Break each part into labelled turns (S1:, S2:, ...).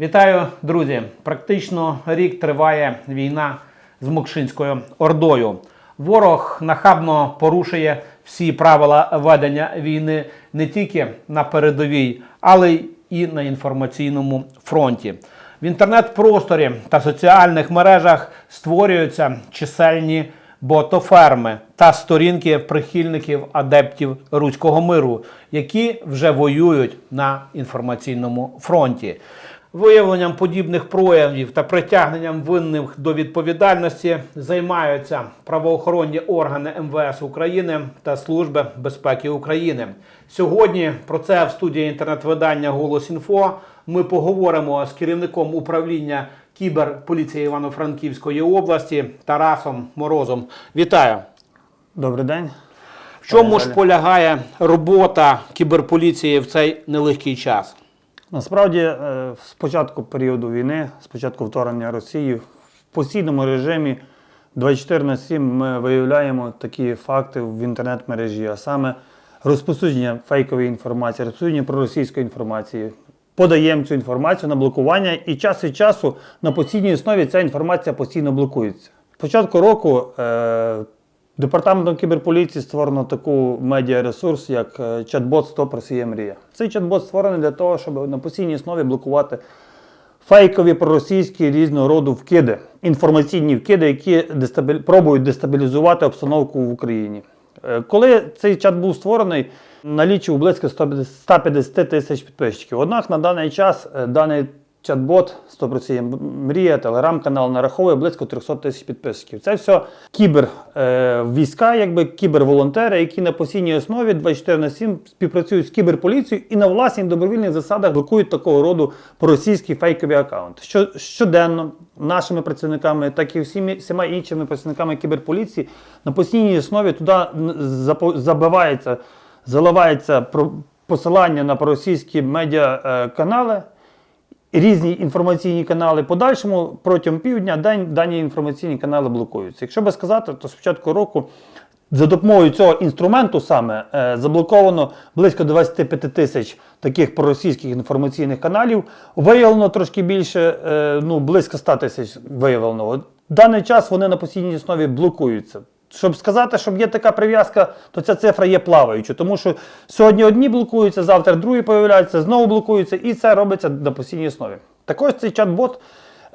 S1: Вітаю, друзі! Практично рік триває війна з Мокшинською Ордою. Ворог нахабно порушує всі правила ведення війни не тільки на передовій, але й і на інформаційному фронті. В інтернет-просторі та соціальних мережах створюються чисельні ботоферми та сторінки прихильників адептів руського миру, які вже воюють на інформаційному фронті. Виявленням подібних проявів та притягненням винних до відповідальності займаються правоохоронні органи МВС України та Служби безпеки України. Сьогодні про це в студії інтернет-видання Голос Інфо ми поговоримо з керівником управління кіберполіції Івано-Франківської області Тарасом Морозом. Вітаю!
S2: Добрий день.
S1: В чому ж полягає робота кіберполіції в цей нелегкий час?
S2: Насправді, е, з початку періоду війни, з початку вторгнення Росії, в постійному режимі 24 на 7 ми виявляємо такі факти в інтернет-мережі, а саме розповсюдження фейкової інформації, розповсюдження проросійської інформації. Подаємо цю інформацію на блокування, і час від часу на постійній основі ця інформація постійно блокується. З початку року е, Департаментом кіберполіції створено таку медіаресурс, як е, чат-бот «Стоп Росія Мрія. Цей чат-бот створений для того, щоб на постійній основі блокувати фейкові проросійські різного роду вкиди, інформаційні вкиди, які дестабіль... пробують дестабілізувати обстановку в Україні. Е, Коли цей чат був створений, налічив близько 150 150 тисяч підписчиків. Однак на даний час е, даний чат-бот 100% мрія, телеграм-канал нараховує близько 300 тисяч підписчиків. Це все кібер е, війська, якби кіберволонтери, які на постійній основі 24 на 7 співпрацюють з кіберполіцією і на власній добровільних засадах блокують такого роду проросійські фейкові аккаунти. Що щоденно нашими працівниками, так і всіма іншими працівниками кіберполіції на постійній основі туди забивається, заливається посилання на проросійські медіаканали різні інформаційні канали. Подальшому протягом півдня день дані інформаційні канали блокуються. Якщо би сказати, то з початку року за допомогою цього інструменту саме е, заблоковано близько 25 тисяч таких проросійських інформаційних каналів. Виявлено трошки більше, е, ну близько 100 тисяч виявлено. В даний час вони на постійній основі блокуються. Щоб сказати, щоб є така прив'язка, то ця цифра є плаваючою, тому що сьогодні одні блокуються, завтра другі появляються, знову блокуються, і це робиться на постійній основі. Також цей чат-бот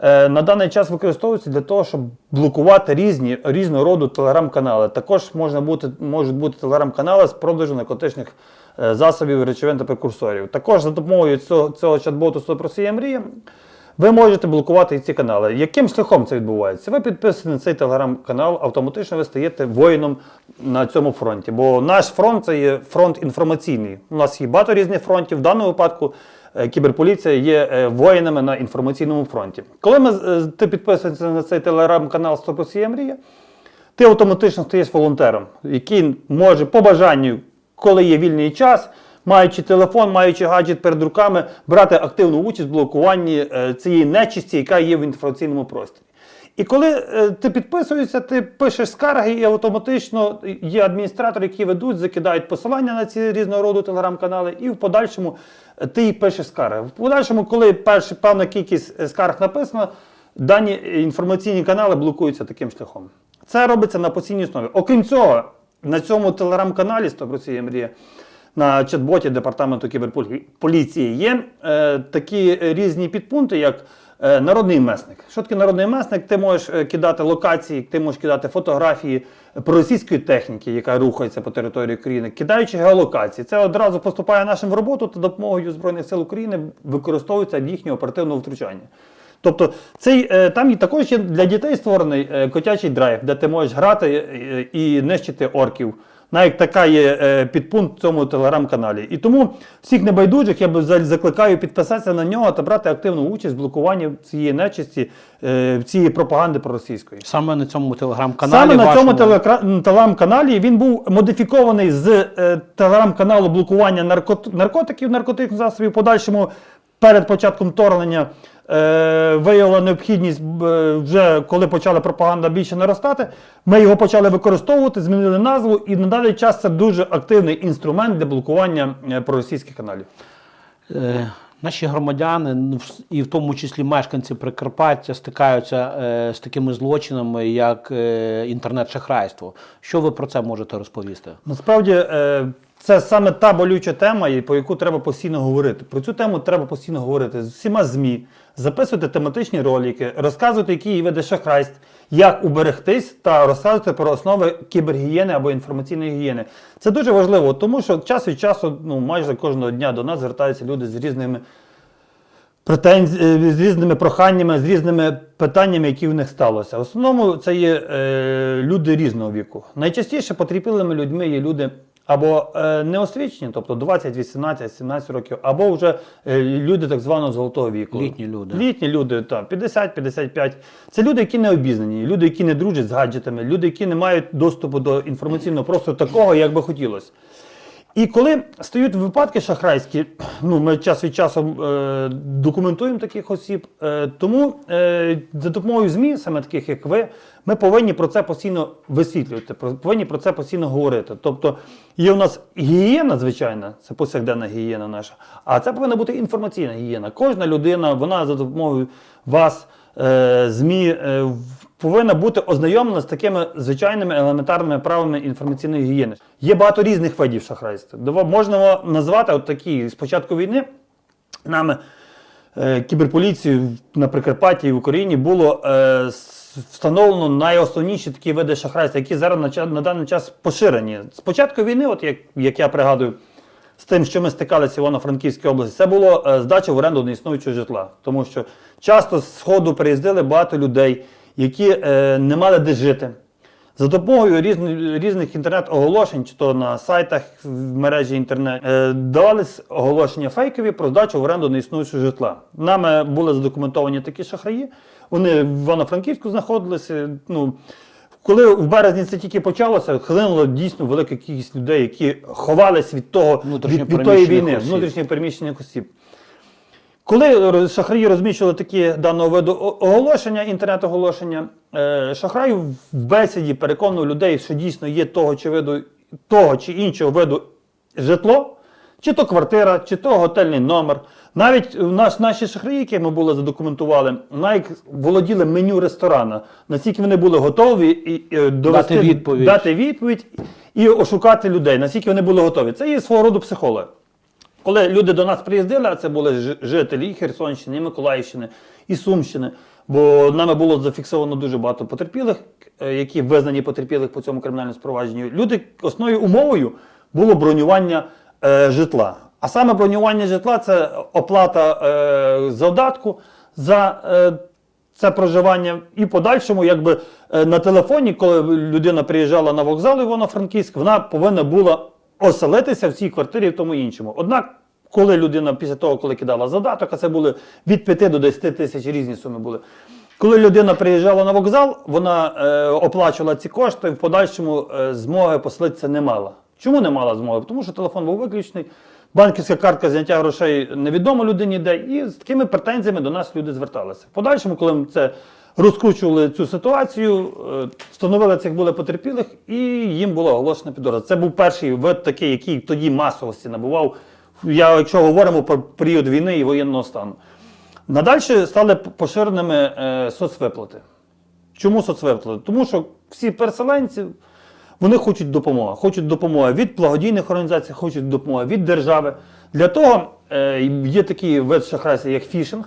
S2: е, на даний час використовується для того, щоб блокувати різні різного роду телеграм-канали. Також можна бути, можуть бути телеграм-канали з продажу наркотичних е, засобів, речовин та прекурсорів. Також за допомогою цього, цього чат-боту «Стоп Росія Мрія ви можете блокувати ці канали. Яким шляхом це відбувається? Ви підписані на цей телеграм-канал, автоматично ви стаєте воїном на цьому фронті. Бо наш фронт це є фронт інформаційний. У нас є багато різних фронтів. В даному випадку е, кіберполіція є е, воїнами на інформаційному фронті. Коли ми, е, ти підписуєшся на цей телеграм-канал «Стоп Росія Мрія», ти автоматично стаєш волонтером, який може по бажанню, коли є вільний час, маючи телефон, маючи гаджет перед руками, брати активну участь в блокуванні е, цієї нечисті, яка є в інформаційному просторі. І коли е, ти підписуєшся, ти пишеш скарги, і автоматично є адміністратори, які ведуть, закидають посилання на ці різного роду телеграм-канали, і в подальшому е, ти їх пишеш скарги. В подальшому, коли перша певна кількість скарг написана, дані інформаційні канали блокуються таким шляхом. Це робиться на постійній основі. Окрім цього, на цьому телеграм-каналі «Стоп Росія Мрія» на чат-боті департаменту кіберполіції є е, такі різні підпункти, як е, народний месник. Що таке народний месник? Ти можеш е, кидати локації, ти можеш кидати фотографії проросійської техніки, яка рухається по території України, кидаючи геолокації. Це одразу поступає нашим в роботу та допомогою Збройних сил України використовується для їхнього оперативного втручання. Тобто цей, е, там також є для дітей створений е, котячий драйв, де ти можеш грати і нищити орків. Навіть така є е, підпункт в цьому телеграм-каналі. І тому всіх небайдужих я закликаю підписатися на нього та брати активну участь в блокуванні цієї нечисті, е, цієї пропаганди проросійської.
S1: Саме на цьому телеграм-каналі.
S2: Саме на цьому телеграм-каналі він був модифікований з е, телеграм-каналу блокування наркот- наркотиків, наркотичних засобів. Подальшому перед початком вторгнення е, виявила необхідність, е, вже коли почала пропаганда більше наростати, ми його почали використовувати, змінили назву, і на даний час це дуже активний інструмент для блокування е, проросійських каналів.
S1: Е, Наші громадяни, ну, і в тому числі мешканці Прикарпаття, стикаються е, з такими злочинами, як е, інтернет-шахрайство. Що ви про це можете розповісти?
S2: Насправді е, це саме та болюча тема, по яку треба постійно говорити. Про цю тему треба постійно говорити з всіма ЗМІ, записувати тематичні ролики, розказувати, які є види шахрайств, як уберегтись та розказувати про основи кібергігієни або інформаційної гігієни. Це дуже важливо, тому що час від часу, ну майже кожного дня до нас звертаються люди з різними претензі... е, з різними проханнями, з різними питаннями, які в них сталося. В основному це є е, люди різного віку. Найчастіше потерпілими людьми є люди або е, неосвічені, тобто 20, 18, 17 років, або вже е, люди так званого золотого віку.
S1: Літні люди.
S2: Літні люди, там 50-55. Це люди, які не обізнані, люди, які не дружать з гаджетами, люди, які не мають доступу до інформаційного простору такого, як би хотілося. І коли стають випадки шахрайські, ну ми час від часу е, документуємо таких осіб. Е, тому е, за допомогою ЗМІ, саме таких як ви, ми повинні про це постійно висвітлювати, про- повинні про це постійно говорити. Тобто є у нас гігієна, звичайна, це повсякденна гігієна наша, а це повинна бути інформаційна гігієна. Кожна людина, вона за допомогою вас, е, ЗМІ, е, повинна бути ознайомлена з такими звичайними елементарними правилами інформаційної гігієни. Є багато різних видів шахрайства. Можна назвати от такі з початку війни нами е, кіберполіцією на Прикарпатті і в Україні було е, встановлено найосновніші такі види шахрайства, які зараз на, на даний час поширені. З початку війни, от як, як я пригадую, з тим, що ми стикалися в Івано-Франківській області, це було е, здача в оренду неіснуючого житла. Тому що часто з сходу приїздили багато людей, які е, не мали де жити. За допомогою різних, різних інтернет-оголошень, чи то на сайтах в мережі інтернет, е, давались оголошення фейкові про здачу в оренду неіснуючого житла. Нами були задокументовані такі шахраї. Вони в Івано-Франківську знаходилися. Ну, коли в березні це тільки почалося, хлинула дійсно велика кількість людей, які ховались від того від, від тої війни,
S1: осіб.
S2: внутрішньо переміщених осіб. Коли шахраї розміщували такі даного виду оголошення, інтернет-оголошення, е, шахрай в бесіді переконував людей, що дійсно є того чи виду, того чи іншого виду житло, чи то квартира, чи то готельний номер. Навіть наш, наші шахраї, які ми були задокументували, навіть володіли меню ресторана, наскільки вони були готові і, і, довести,
S1: Дати відповідь.
S2: дати відповідь і ошукати людей, наскільки вони були готові. Це є свого роду психологи. Коли люди до нас приїздили, а це були жителі і Херсонщини, і Миколаївщини, і Сумщини, бо нами було зафіксовано дуже багато потерпілих, е, які визнані потерпілих по цьому кримінальному спровадженню. Люди основною умовою було бронювання е, житла. А саме бронювання житла це оплата е, завдатку за е, це проживання. І подальшому, якби е, на телефоні, коли людина приїжджала на вокзал Івано-Франківськ, вона повинна була оселитися в цій квартирі в тому іншому. Однак, коли людина після того, коли кидала задаток, а це були від 5 до 10 тисяч різні суми були. Коли людина приїжджала на вокзал, вона е, оплачувала ці кошти, в подальшому е, змоги поселитися не мала. Чому не мала змоги? Тому що телефон був виключений, банківська картка зняття грошей невідомо людині де, і з такими претензіями до нас люди зверталися. В подальшому, коли це розкручували цю ситуацію, е, встановили цих були потерпілих, і їм була оголошена підозра. Це був перший вид такий, який тоді масовості набував. Я, якщо говоримо про період війни і воєнного стану. Надальше стали поширеними е, соцвиплати. Чому соцвиплати? Тому що всі переселенці вони хочуть допомоги. Хочуть допомоги від благодійних організацій, хочуть допомоги від держави. Для того е, є такий вид шахрайства, як фішинг.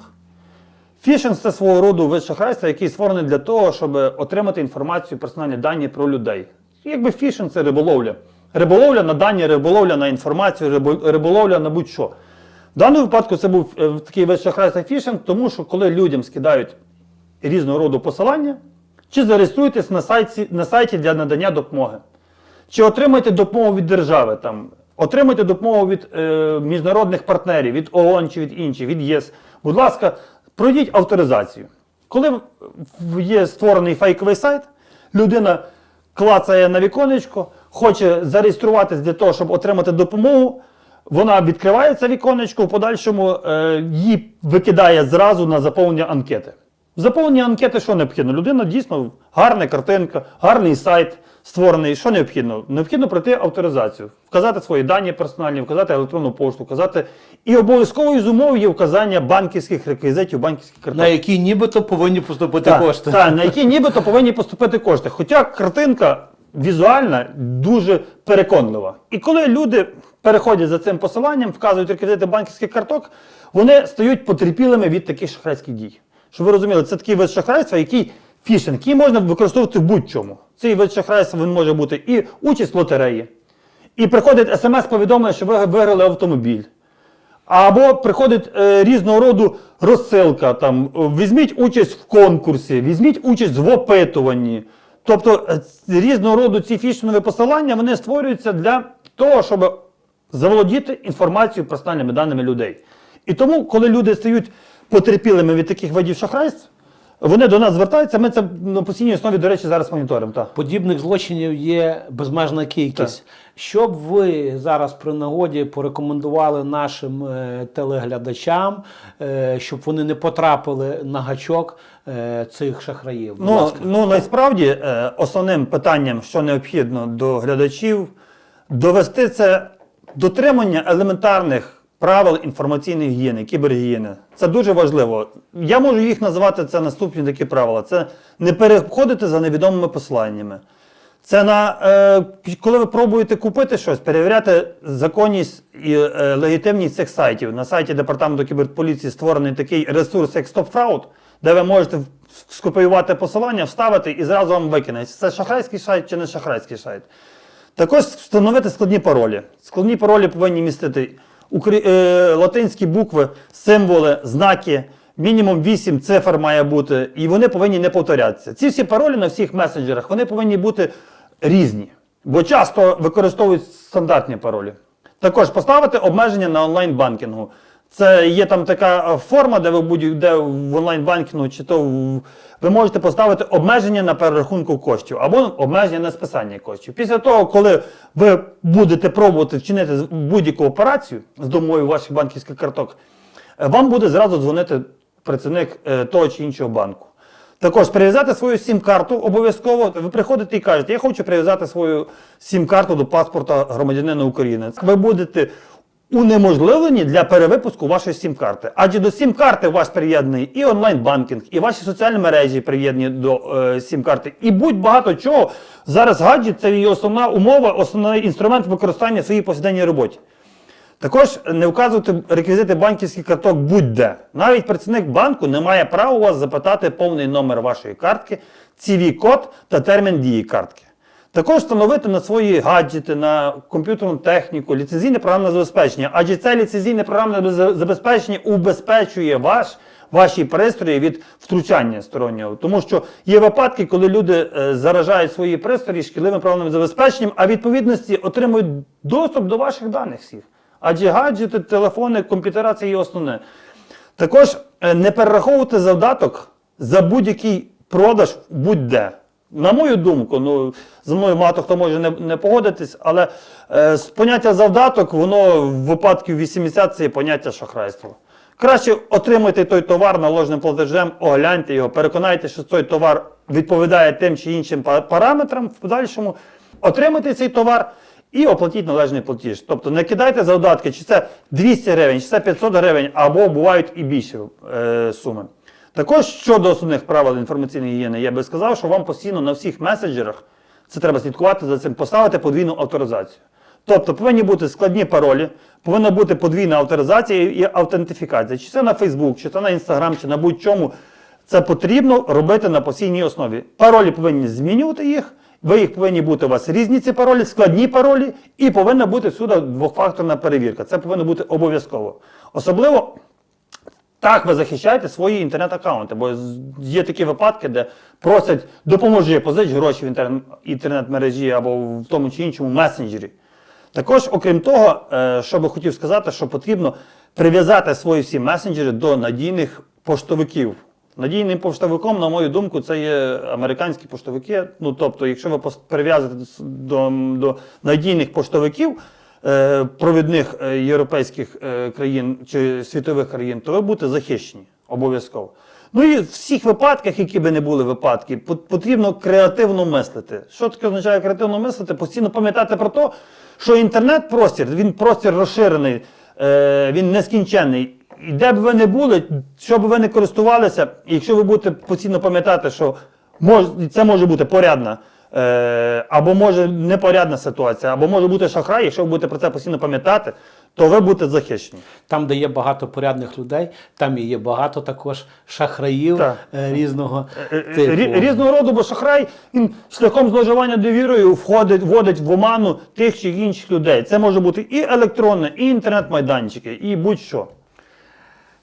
S2: Фішинг це свого роду вид шахрайства, який створений для того, щоб отримати інформацію, персональні дані про людей. Якби фішинг це риболовля. Риболовля на дані, риболовля на інформацію, риболовля на будь-що. В даному випадку це був е, такий вид шахрайства фішинг, тому що коли людям скидають різного роду посилання, чи зареєструйтесь на сайті, на сайті для надання допомоги, чи отримайте допомогу від держави, там, отримайте допомогу від е, міжнародних партнерів, від ООН чи від інших, від ЄС. Будь ласка, пройдіть авторизацію. Коли є створений фейковий сайт, людина клацає на віконечко, хоче зареєструватись для того, щоб отримати допомогу. Вона відкривається віконечко, в подальшому е, її викидає зразу на заповнення анкети. В заповненні анкети що необхідно? Людина дійсно гарна картинка, гарний сайт створений. Що необхідно? Необхідно пройти авторизацію, вказати свої дані персональні, вказати електронну пошту, вказати. І обов'язковою з умов є вказання банківських реквізитів, банківських карток.
S1: На які нібито повинні поступити
S2: Так,
S1: кошти.
S2: Так, на які нібито повинні поступити кошти. Хоча картинка візуальна дуже переконлива. І коли люди переходять за цим посиланням, вказують реквізити банківських карток, вони стають потерпілими від таких шахрайських дій. Щоб ви розуміли, це такий вид шахрайства, який фішинг, який можна використовувати в будь-чому. Цей вид шахрайства він може бути і участь в лотереї, і приходить смс-повідомлення, що ви виграли автомобіль. Або приходить е, різного роду розсилка, там, візьміть участь в конкурсі, візьміть участь в опитуванні. Тобто е, різного роду ці фішингові посилання вони створюються для того, щоб заволодіти інформацією персональними даними людей. І тому, коли люди стають потерпілими від таких видів шахрайств, вони до нас звертаються, ми це на постійній основі, до речі, зараз моніторимо. Так.
S1: Подібних злочинів є безмежна кількість. Що б ви зараз при нагоді порекомендували нашим е, телеглядачам, е, щоб вони не потрапили на гачок е, цих шахраїв? Будь
S2: Ну,
S1: ласка.
S2: ну насправді е, основним питанням, що необхідно до глядачів, довести це дотримання елементарних правил інформаційної гігієни, кібергігієни. Це дуже важливо. Я можу їх називати це наступні такі правила. Це не переходити за невідомими посиланнями. Це на е, коли ви пробуєте купити щось, перевіряти законність і е, легітимність цих сайтів. На сайті департаменту кіберполіції створений такий ресурс, як StopFraud, де ви можете скопіювати посилання, вставити і зразу вам викине. Це шахрайський сайт чи не шахрайський сайт. Також встановити складні паролі. Складні паролі повинні містити латинські букви, символи, знаки. Мінімум 8 цифр має бути, і вони повинні не повторятися. Ці всі паролі на всіх месенджерах вони повинні бути різні, бо часто використовують стандартні паролі. Також поставити обмеження на онлайн-банкінгу. Це є там така е, форма, де ви будь-де в онлайн-банкінгу, чи то ви можете поставити обмеження на перерахунку коштів або обмеження на списання коштів. Після того, коли ви будете пробувати вчинити будь-яку операцію з домою ваших банківських карток, е, вам буде зразу дзвонити працівник е, того чи іншого банку. Також прив'язати свою сім-карту обов'язково. Ви приходите і кажете, я хочу прив'язати свою сім-карту до паспорта громадянина України. Ви будете унеможливлені для перевипуску вашої сім-карти. Адже до сім-карти у вас приєднаний і онлайн-банкінг, і ваші соціальні мережі приєднані до е, сім-карти, і будь-багато чого. Зараз гаджет це її основна умова, основний інструмент використання в своїй повсякденній роботі. Також не вказувати реквізити банківських карток будь-де. Навіть працівник банку не має права у вас запитати повний номер вашої картки, CV-код та термін дії картки. Також встановити на свої гаджети, на комп'ютерну техніку ліцензійне програмне забезпечення, адже це ліцензійне програмне забезпечення убезпечує ваш, ваші пристрої від втручання стороннього. Тому що є випадки, коли люди е, заражають свої пристрої шкідливим програмним забезпеченням, а відповідності отримують доступ до ваших даних всіх. Адже гаджети, телефони, комп'ютера це є основне. Також е, не перераховувати завдаток за будь-який продаж будь-де. На мою думку, ну за мною багато хто може не, не погодитись, але е, з поняття завдаток, воно в випадку 80 це є поняття шахрайства. Краще отримайте той товар наложеним платежем, огляньте його, переконайте, що той товар відповідає тим чи іншим параметрам в подальшому. Отримайте цей товар і оплатіть належний платіж. Тобто не кидайте завдатки, чи це 200 гривень, чи це 500 гривень, або бувають і більші е, суми. Також щодо основних правил інформаційної гігієни, я би сказав, що вам постійно на всіх месенджерах це треба слідкувати за цим, поставити подвійну авторизацію. Тобто повинні бути складні паролі, повинна бути подвійна авторизація і автентифікація. Чи це на Facebook, чи це на Instagram, чи на будь-чому. Це потрібно робити на постійній основі. Паролі повинні змінювати їх. Ви їх повинні бути у вас різні ці паролі, складні паролі, і повинна бути всюди двохфакторна перевірка. Це повинно бути обов'язково. Особливо так ви захищаєте свої інтернет-аккаунти, бо є такі випадки, де просять допоможи, позич гроші в інтернет- інтернет-мережі або в тому чи іншому месенджері. Також, окрім того, е, що би хотів сказати, що потрібно прив'язати свої всі месенджери до надійних поштовиків. Надійним поштовиком, на мою думку, це є американські поштовики. Ну тобто, якщо ви прив'язуєте до, до надійних поштовиків, провідних е, європейських е, країн чи світових країн, то ви будете захищені обов'язково. Ну і в всіх випадках, які би не були випадки, потрібно креативно мислити. Що таке означає креативно мислити? Постійно пам'ятати про те, що інтернет-простір, він простір розширений, е, він нескінченний. І де б ви не були, що б ви не користувалися, якщо ви будете постійно пам'ятати, що це може бути порядна, е, або може непорядна ситуація, або може бути шахрай, якщо ви будете про це постійно пам'ятати, то ви будете захищені.
S1: Там, де є багато порядних людей, там і є багато також шахраїв
S2: Так.
S1: е, різного
S2: Е, е,
S1: типу.
S2: рі- Різного роду, бо шахрай він шляхом зловживання довірою входить, вводить в оману тих чи інших людей. Це може бути і електронне, і інтернет-майданчики, і будь-що.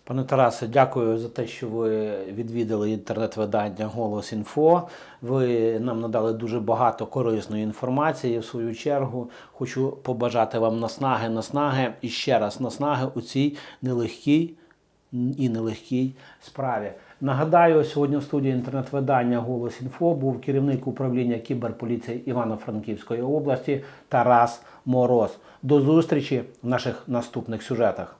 S1: Пане Тарасе, дякую за те, що ви відвідали інтернет-видання Голос Інфо. Ви нам надали дуже багато корисної інформації. В свою чергу хочу побажати вам наснаги, наснаги і ще раз наснаги у цій нелегкій і нелегкій справі. Нагадаю, сьогодні в студії інтернет-видання Голос Інфо був керівник управління кіберполіції Івано-Франківської області Тарас Мороз. До зустрічі в наших наступних сюжетах.